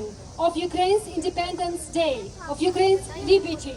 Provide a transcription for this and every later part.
celebration of Ukraine's Independence Day, of Ukraine's liberty.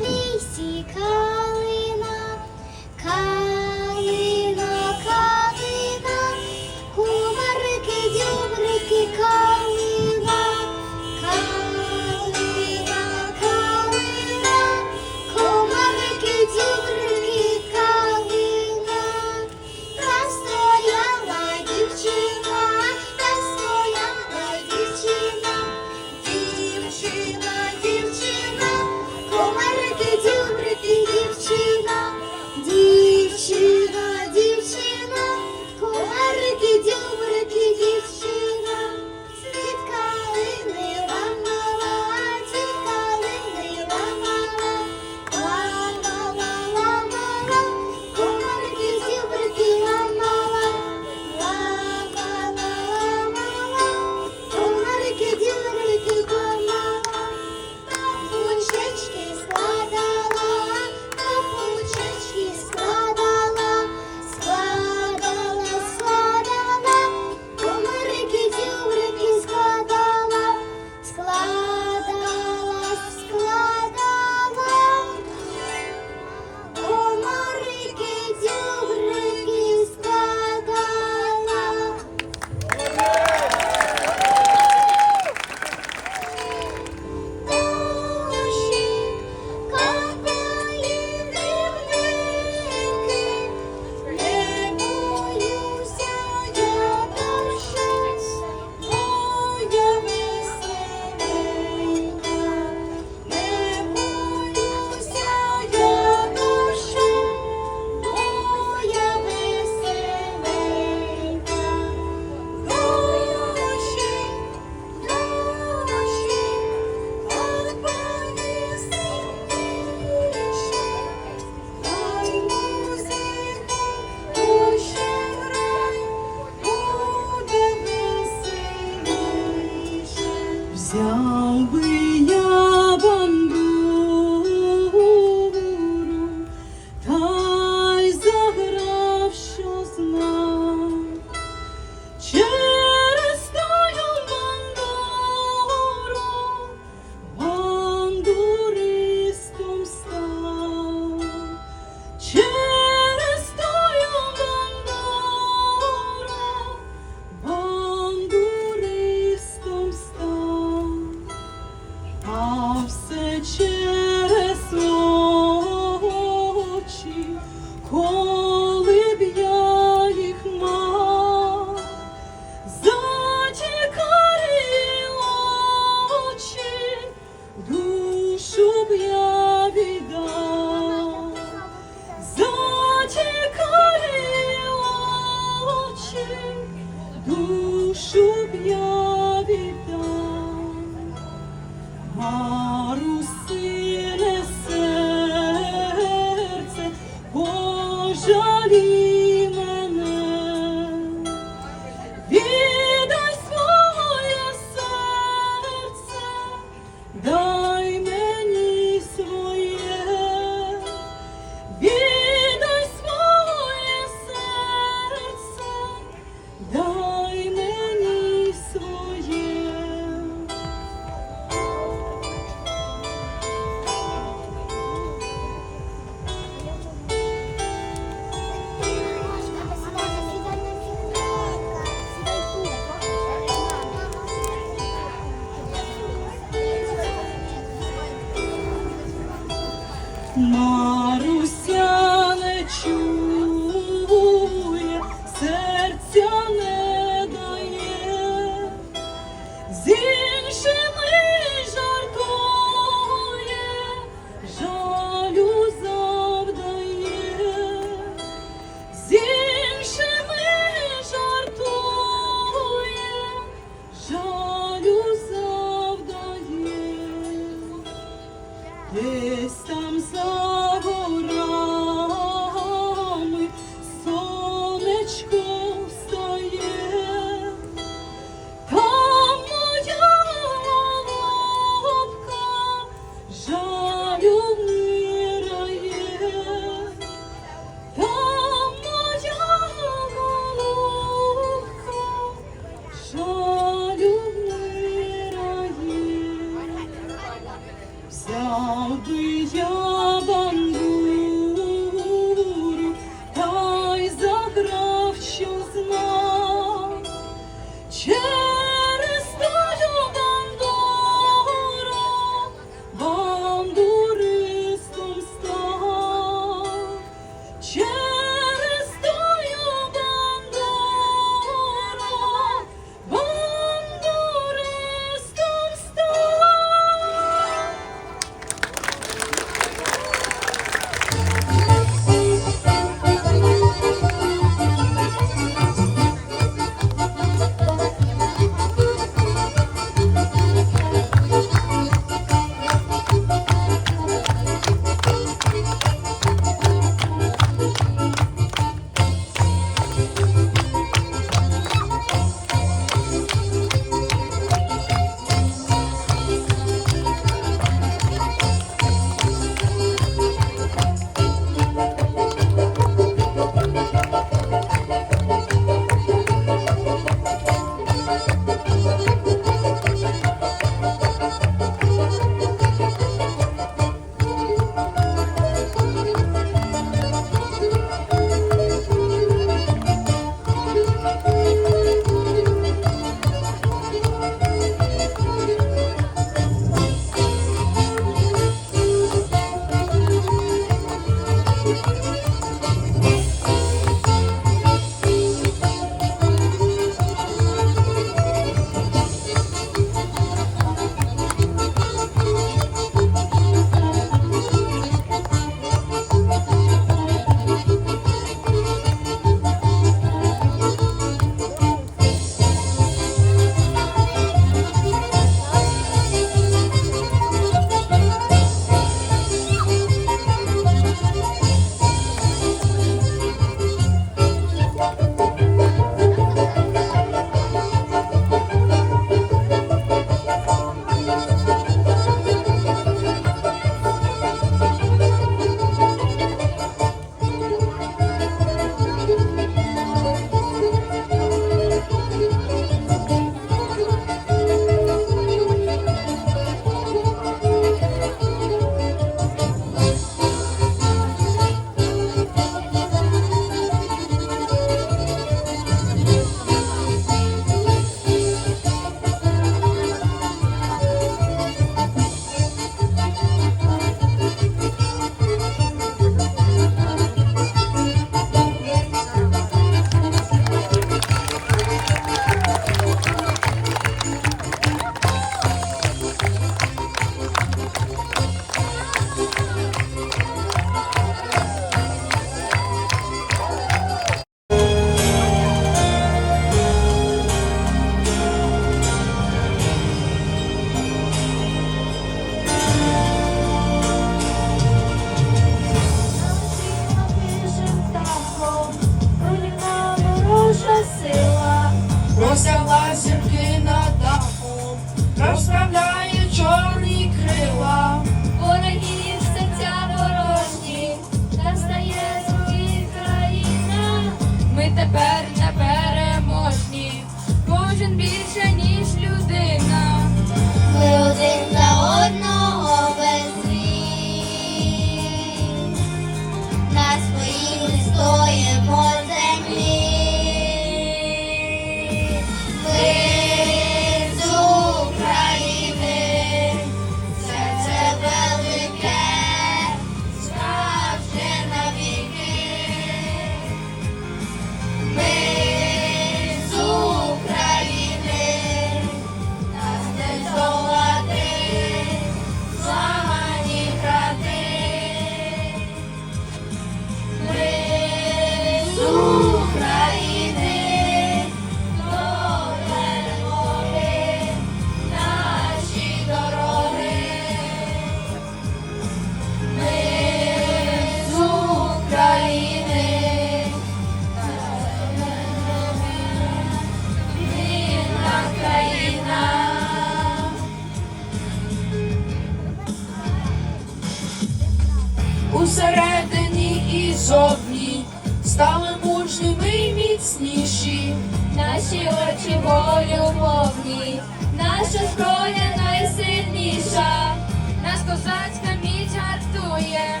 зовні, стали мужніми й міцніші, наші очі волю мовні, наша зброя найсильніша, нас козацька міць гартує,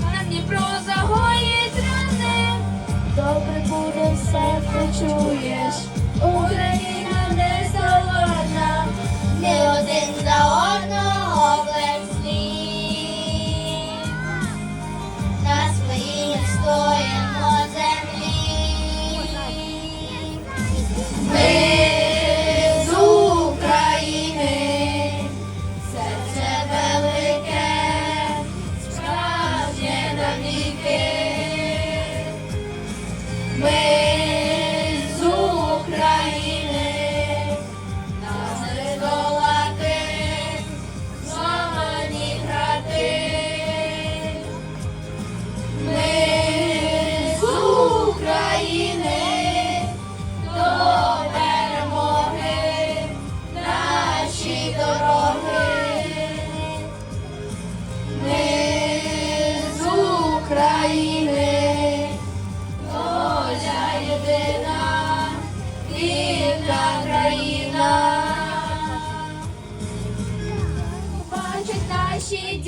нам Дніпро загоїть рани, добре буде все почуєш, Україна не здолана, не один за одного. Ми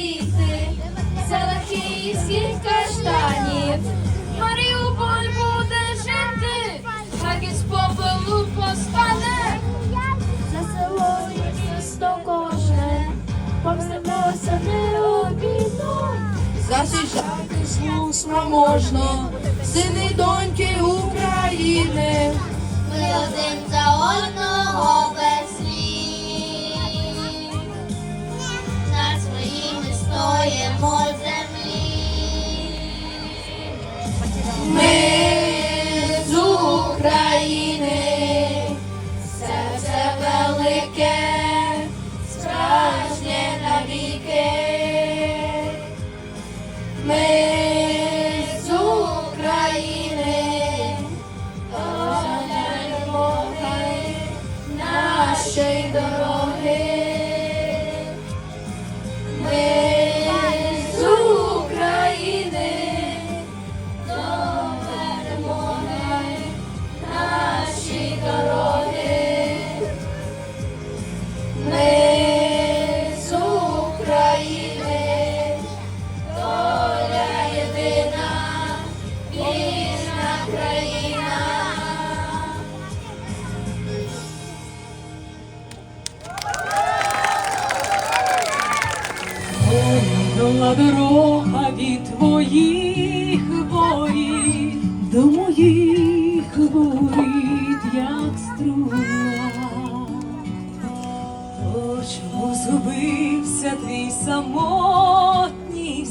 діти, села київських каштанів. Маріуполь буде жити, Харків з попелу постане. За село і місто кожне, помстимося необідно. Засіжати слух спроможно, сини доньки України. ми один за одного своїми стоїмо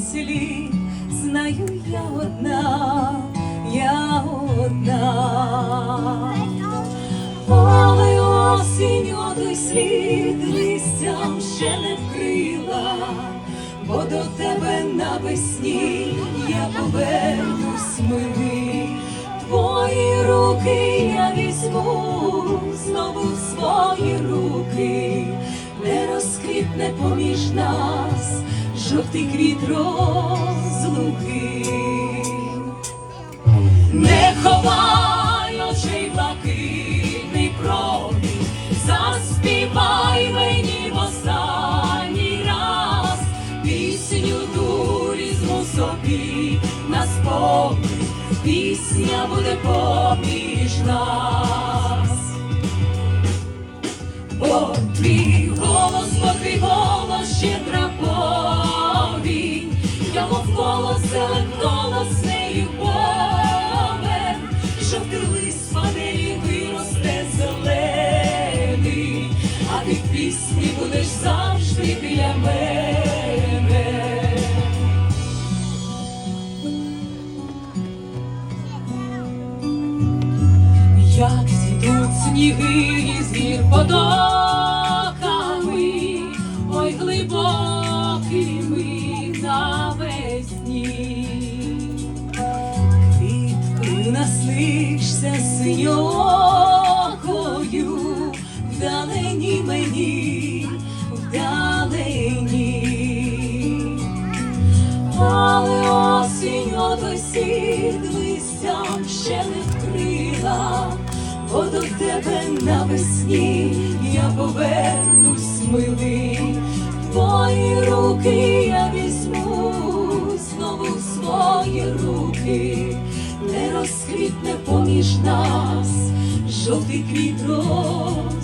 самотній? Знаю я одна, я одна. Але осінь отой слід листям ще не вкрила, бо до тебе навесні я повернусь милий. Твої руки я візьму знову в свої руки, не розквітне поміж нас жовтий квіт розлуки. Не ховай очей блакитний промінь, заспівай мені в останній раз пісню ту різну собі на спомин, пісня буде поміж нас. Бо твій голос, бо пісні будеш завжди біля мене. Як зійдуть сніги із гір потоками, ой глибокими навесні, квіткою наснишся синьокою, Сіньота сід ще не вкрила, бо до тебе навесні я повернусь милий, твої руки я візьму знову в свої руки, не розквітне поміж нас, жовтий квіт розлуки.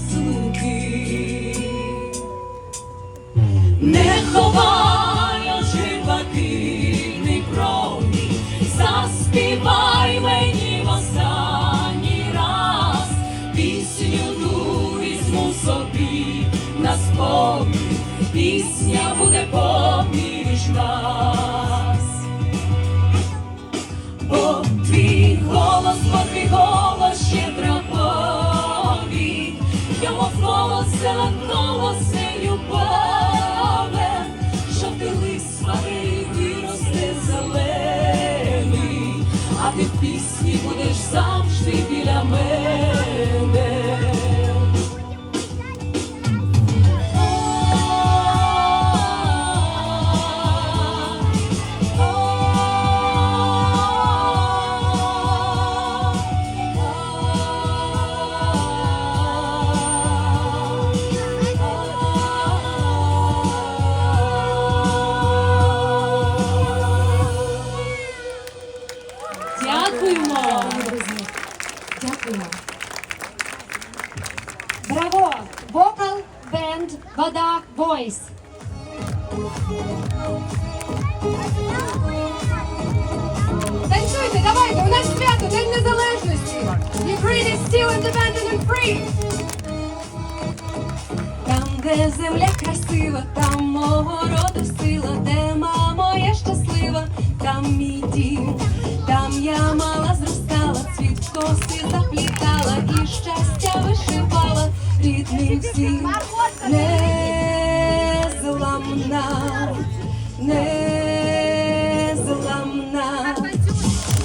Не ховай коси заплітала і щастя вишивала, рідним всім не зламна, не зламна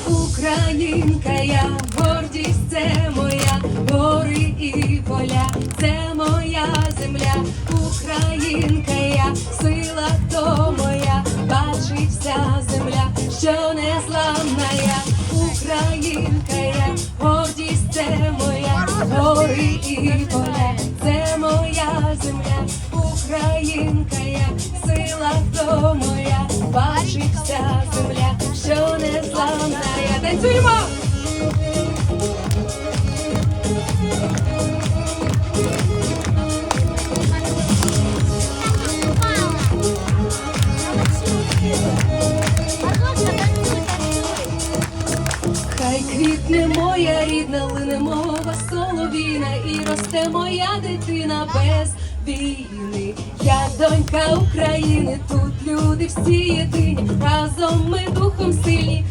Українка я, гордість це моя, гори і поля, це моя земля, Українка я, сила то моя, бачить вся земля, що не зламна я, Українка це моя гори і поле, це моя земля, Українка, я сила то моя, бачить ця земля, що не зламна я. Танцюємо. моя рідна, лине мова соловіна, і росте моя дитина без війни. Я донька України, тут люди всі єдині, разом ми духом сильні.